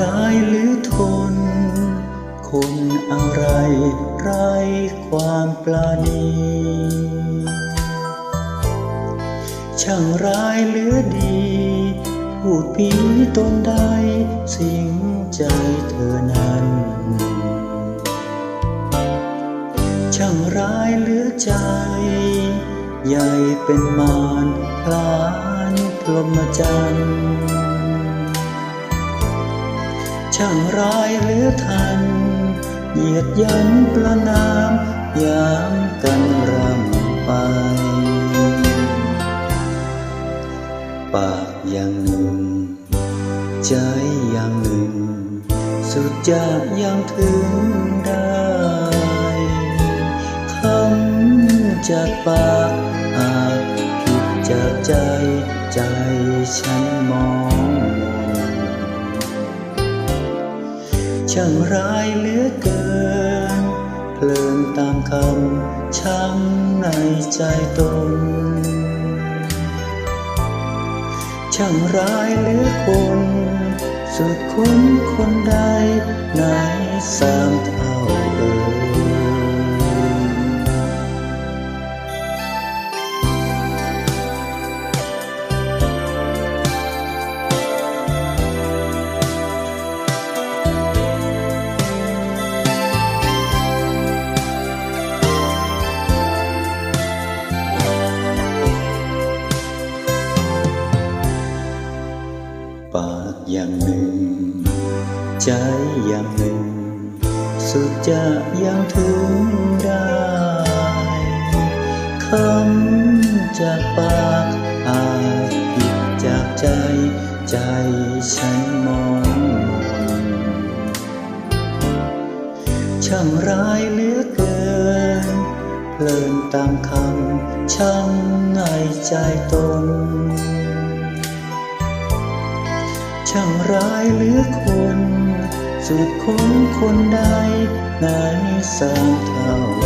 ร้ายหรือทน คนอะไรไรความปราณีช่างร้ายเหลือดี พูดผีตนใด สิงใจเธอนั้น ช่างร้ายเหลือใจ ใหญ่เป็นมารพลานพรหมจรรย์ ช่างร้ายเหลือทัน เหยียดยันประนามยามกันรำไป ปากอย่างหนึ่ง ใจอย่างหนึ่ง สุดจะยังถึงได้คำจากปาก ช่างร้ายเหลือเกิน เพลินตามคำช้ำในใจตน ช่างร้ายเหลือคน สุดคนคนใดในสามเท่า อย่างหนึ่ง ใจอย่างหนึ่ง สุดจะยังถึงได้คำจากปากอาจผิดจากใจ ใจฉันมองมนช่างร้ายเหลือเกินเพลินตามคำช้ำในใจตน สุดคนคนใดในสามเท่า